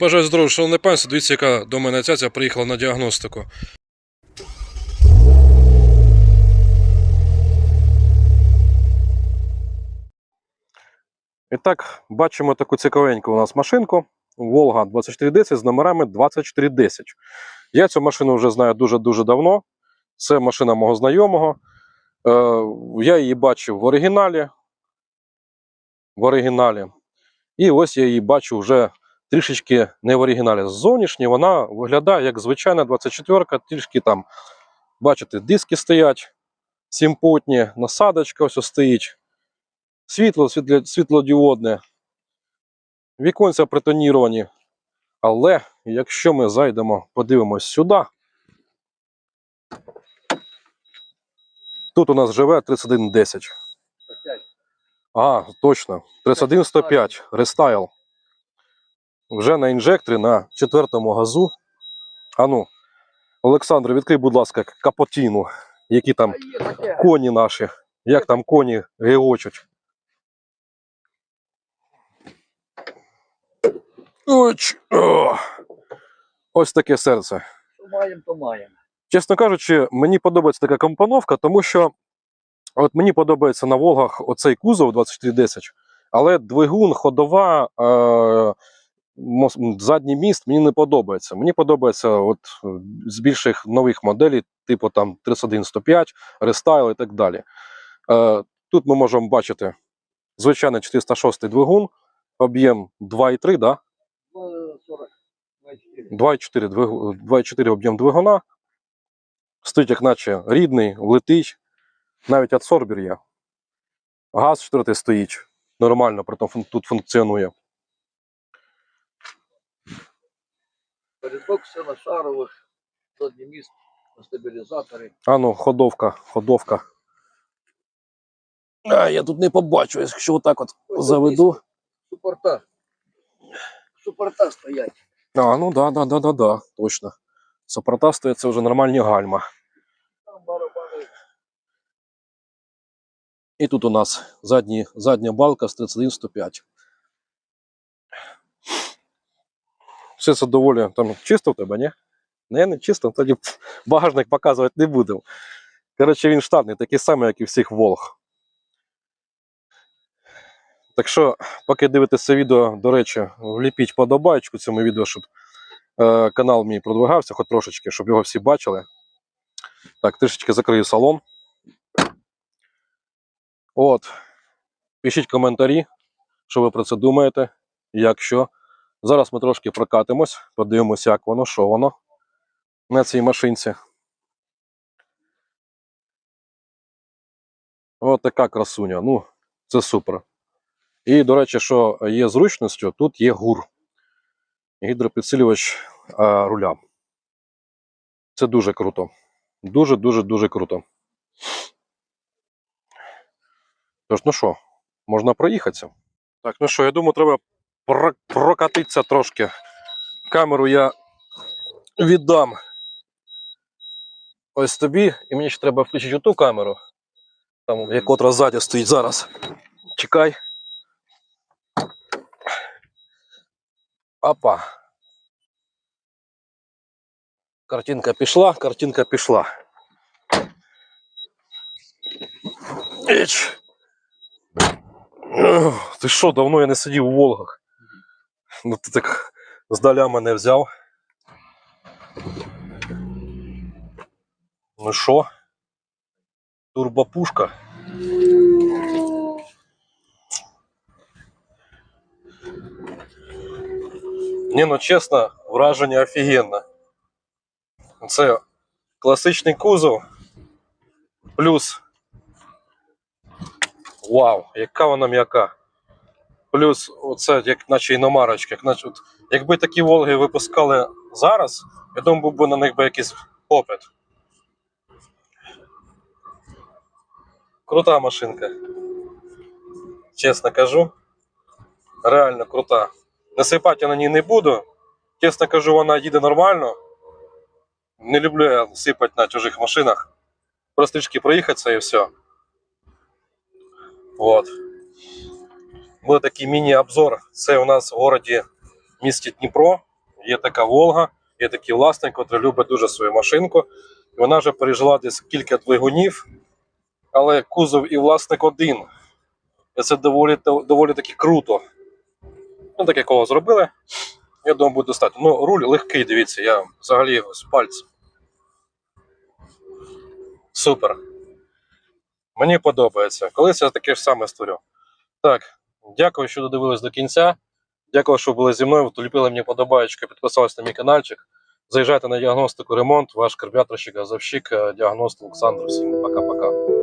Бажаю здоров'я, шановне панство. Дивіться, яка до мене цяця приїхала на діагностику. І так, бачимо таку цікавеньку у нас машинку. Волга 2410 з номерами 2410. Я цю машину вже знаю дуже-дуже давно. Це машина мого знайомого. Е, я її бачив в оригіналі. В оригіналі. І ось я її бачу вже трішечки не в оригіналі. Ззовнішні вона виглядає як звичайна 24-ка, трішки там, бачите, диски стоять, сімпотні, насадочка ось стоїть. Світло, світло світлодіодне, віконця притоніровані. Але якщо ми зайдемо, подивимось сюди, тут у нас живе 3110. А, точно. 31105 рестайл. Вже на інжекторі на четвертому газу. Ану, Олександр, відкрий, будь ласка, капотіну, які там коні наші, як там коні геочуть. Ось таке серце. Що маємо, то маємо. Чесно кажучи, мені подобається така компоновка, тому що от мені подобається на Волгах оцей кузов 2410, але двигун, ходова, е, задній міст мені не подобається. Мені подобається от е, з більших нових моделей, типу там 31105, Restyle і так далі. Е, тут ми можемо бачити звичайний 406 двигун, об'єм 2,3, да? Ну, 40, 24. 2,4 двигу- 2,4 об'єм двигуна. Стоїть, як наче рідний, летить. Навіть адсорбір є. Газ четвертий стоїть. Нормально, притом тут функціонує. Передок все на шарових, задній міст на стабілізаторі. А ну, ходовка, ходовка. А, я тут не побачу, якщо отак от Ось заведу. Супорта. Супорта стоять. А, ну да, да, да, да, да, точно. Сопрота стоїть, це вже нормальні гальма. Там барабани. І тут у нас задні, задня балка з 31-105. Все це доволі там чисто в тебе, ні? Не, не чисто, тоді багажник показувати не будемо. Коротше, він штатний, такий самий, як і всіх Волг. Так що, поки дивитесь це відео, до речі, вліпіть подобайку цьому відео, щоб е, канал мій продвигався, хоч трошечки, щоб його всі бачили. Так, трішечки закрию салон. От. Пишіть коментарі, що ви про це думаєте, як що. Зараз ми трошки прокатимось, подивимося, як воно, що воно на цій машинці. От така красуня. Ну, це супер. І, до речі, що є зручністю, тут є гур. Гідропідсилювач а, руля. Це дуже круто. Дуже-дуже дуже круто. Тож, ну що, можна проїхатися. Так, ну що, я думаю, треба про- прокатитися трошки. Камеру я віддам ось тобі, і мені ще треба включити ту камеру, там, як котра ззаді стоїть зараз. Чекай. Опа. Картинка пішла, картинка пішла. Іч. Ти що, давно я не сидів у Волгах. Ну ти так здаля мене взяв. Ну що? Турбопушка. Ні, ну чесно, враження офігенне. Це класичний кузов. Плюс. Вау, яка вона м'яка. Плюс, оце як наче іномарочка. Як наче, от, якби такі Волги випускали зараз, я думаю, був би на них би якийсь попит. Крута машинка. Чесно кажу. Реально крута. Насипати я на ній не буду. Чесно кажу, вона їде нормально. Не люблю я сипати на чужих машинах. Просто трішки проїхатися і все. Вот. Буде такий міні-обзор. Це у нас в городі місті Дніпро. Є така Волга, є такий власник, який любить дуже свою машинку. Вона вже пережила десь кілька двигунів, але кузов і власник один. І це доволі, доволі таки круто. Ну, так якого зробили. Я думаю, буде достатньо. Ну, руль легкий, дивіться, я взагалі з пальцем. Супер. Мені подобається. Колись я таке ж саме створю. Так, Дякую, що додивились до кінця. Дякую, що були зі мною. Втоліпили мені подобаєчка, підписалися на мій каналчик. Заїжджайте на діагностику ремонт. Ваш карбюраторщик, газовщик, е, діагност Олександр. Всім пока-пока.